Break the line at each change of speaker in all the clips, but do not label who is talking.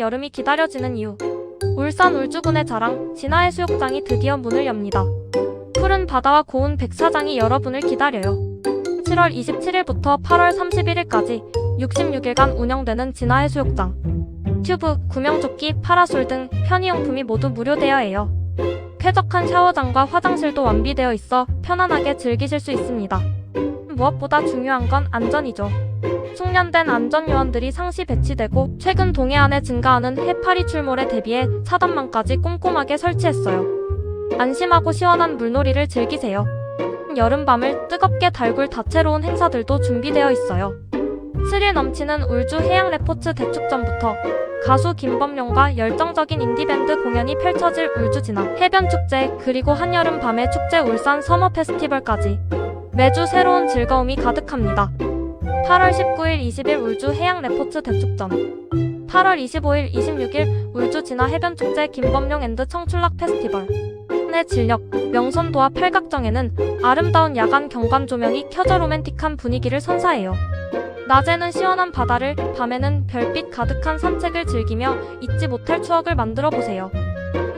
여름이 기다려지는 이유. 울산 울주군의 자랑 진화해 수욕장이 드디어 문을 엽니다. 푸른 바다와 고운 백사장이 여러분을 기다려요. 7월 27일부터 8월 31일까지 66일간 운영되는 진화해 수욕장. 튜브, 구명조끼, 파라솔 등 편의용품이 모두 무료되어 해요. 쾌적한 샤워장과 화장실도 완비되어 있어 편안하게 즐기실 수 있습니다. 무엇보다 중요한 건 안전이죠. 숙련된 안전요원들이 상시 배치되고 최근 동해안에 증가하는 해파리 출몰에 대비해 차단망까지 꼼꼼하게 설치했어요. 안심하고 시원한 물놀이를 즐기세요. 여름밤을 뜨겁게 달굴 다채로운 행사들도 준비되어 있어요. 스릴 넘치는 울주 해양 레포츠 대축전부터 가수 김범용과 열정적인 인디밴드 공연이 펼쳐질 울주 진화 해변 축제 그리고 한여름 밤의 축제 울산 서머 페스티벌까지 매주 새로운 즐거움이 가득합니다. 8월 19일, 20일 울주 해양 레포츠 대축전 8월 25일, 26일 울주 진화 해변 축제 김범용 앤드 청출락 페스티벌 의 진력 명선도와 팔각정에는 아름다운 야간 경관 조명이 켜져 로맨틱한 분위기를 선사해요. 낮에는 시원한 바다를, 밤에는 별빛 가득한 산책을 즐기며 잊지 못할 추억을 만들어 보세요.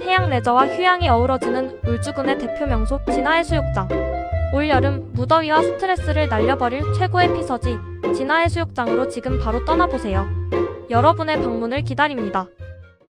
해양 레저와 휴양이 어우러지는 울주군의 대표 명소 진화해수욕장. 올여름 무더위와 스트레스를 날려버릴 최고의 피서지 진화해수욕장으로 지금 바로 떠나보세요. 여러분의 방문을 기다립니다.